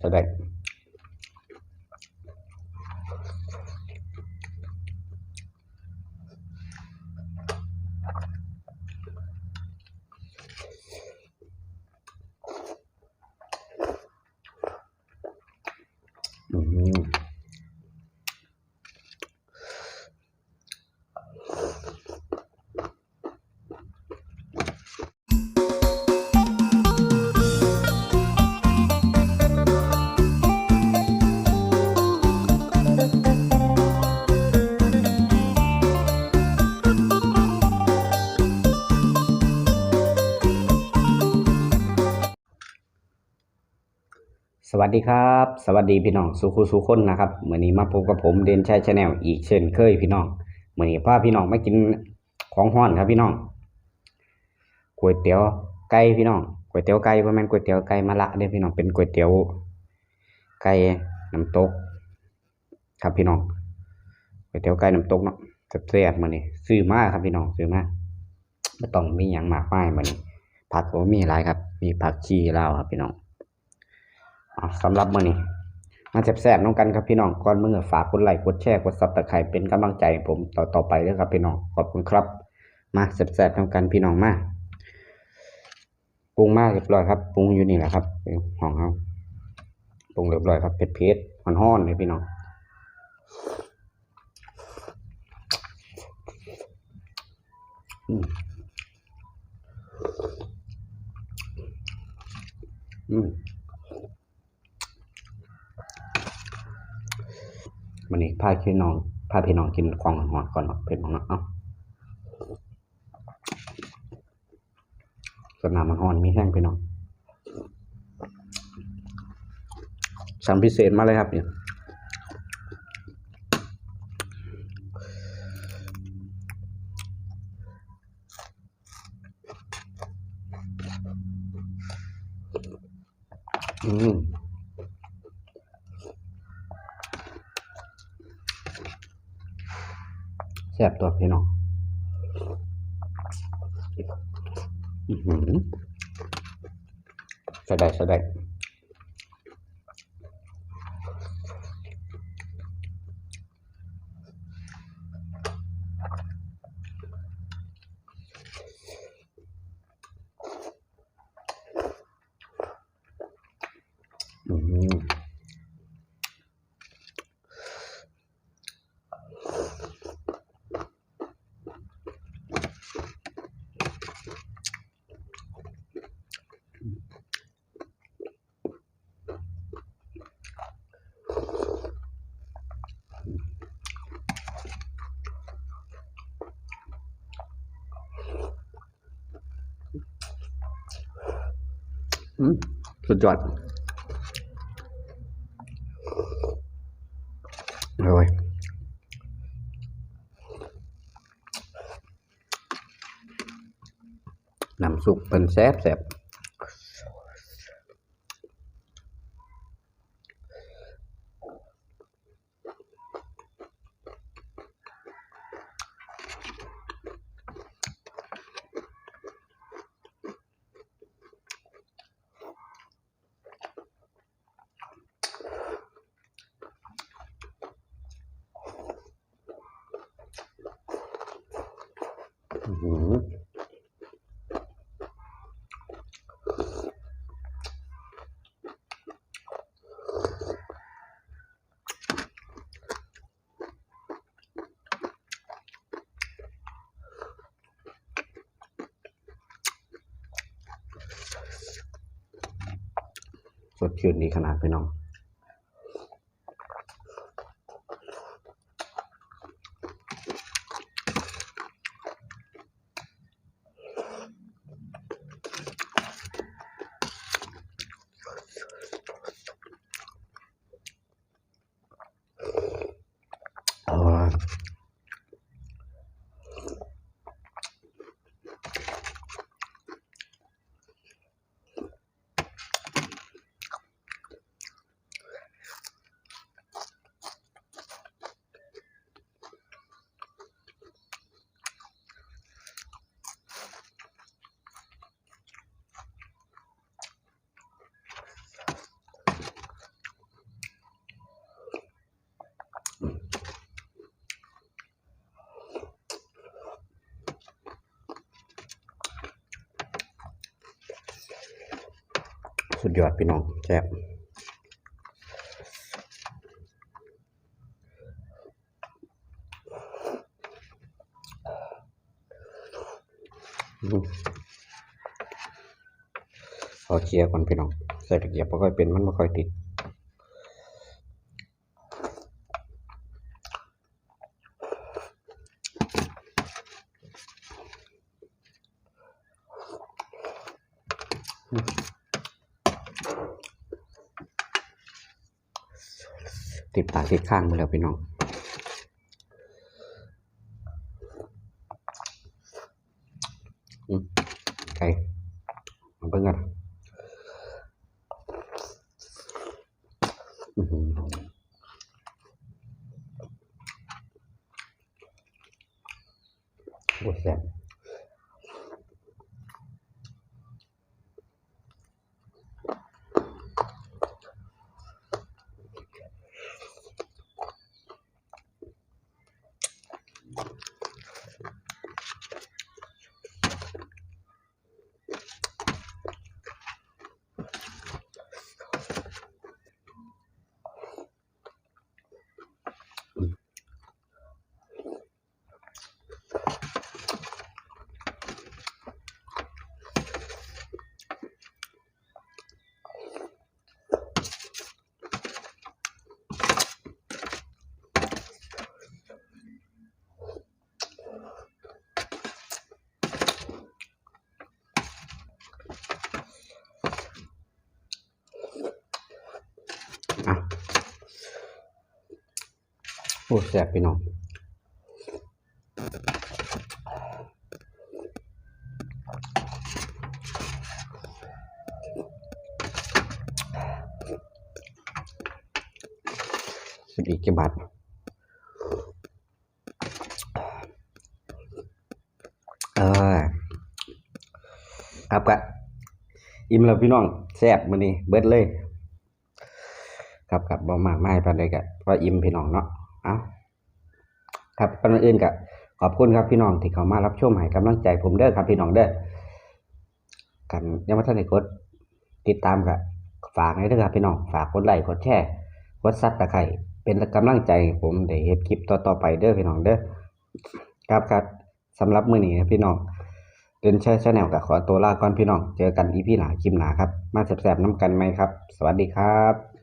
แสด วัสดีครับ สวัสดีพี่น้องสุขุสุคนนะครับเมื่อนี้มาพบกับผมเดนชัยชาแนลอีกเช่นเคยพี่น้องเมื่อนี้พาพี่น้องมากินของห้อนครับพี่น้องก๋วยเตี๋ยวไก่พี่น้องก๋วยเตี๋ยวไก่บ่แม่นก๋วยเตี๋ยวไก่มะละเด้พี่น้องเป็นก๋วยเตี๋ยวไก่น้ำตก ครับพี่น้องก๋วยเตี๋ยวไก่น้ำตกเนาะแซ่บๆมื้อนี้ซื้อมากครับพี่น้องซื้อมาบ่ต้องมีหยังมากมายมื้อนี้ผักก็มีหลายครับ มีผักชีลาวครับพี่น้อง สำหรับมื้อนี้มาแซ่บๆน้องกันครับพี่น้องก่อนมื้อฝากกดไลค์กดแชร์กดซับตะไคร้เป็นกำลังใจผมต่อต่อไปด้อครับพี่น้องขอบคุณครับ มาแซ่บๆน้องกันพี่น้องมาปรุงมากเรียบร้อยครับปรุงอยู่นี่แหละครับของเขาปรุงเรียบร้อยครับเผ็ดๆฮ้อนๆเลยพี่น้องอืมอืม วันนี้พาพี่น้องพาพี่น้องกินของหอนก่อนเนาะเผ็ดของเนาะเอ้าสนามมันหอนมีแห้งพี่น้องสั่งพิเศษมาเลยครับเนี่ยอืม แซ่บตัวพี่น้องอือหือสะได้สะ สุดยอดอร่อยน้ำซุปเป็นแซ่บแซ่บ สดชื่นดีขนาดพี่น้อง อร่อย ยอดพี่น้องแซ่บเอาเชียร์ก่อนพี่น้องใส่ตะเกียบบ่ค่อยเป็นมันบ่ค่อยติด ติดปากติดข้างไปแล้วพี่น้องอไก่มาเบิ่งกันอื้อหือโอ้แซ่บ โอ้แซ่บพี่น้องสิบอีกกี่บาทเออครับกะอิ่มแล้วพี่น้องแซ่บมื้อนี้เบิดเลย ครับครับบ่มากมายปานใดก็พออิ่มพี่น้องเนาะ เอาครับก่อนอื่นก็ขอบคุณครับพี่น้องที่เข้ามารับชมให้กำลังใจผมเด้อครับพี่น้องเด้อกันยังบ่ทันได้กดติดตามก็ฝากให้ด้อครับพี่น้องฝากกดไลค์กดแชร์กดซับตะไคร้เป็นกำลังใจผมได้เฮ็ดคลิปต่อๆไปเด้อพี่น้องเด้อครับครับสำหรับมื้อนี้นะพี่น้องเดินใช้ชาแนลก็ขอตัวลาก่อนพี่น้อง เจอกัน EP หนาคลิปหนาครับ มาแซ่บๆน้ำกันไหมครับ สวัสดีครับ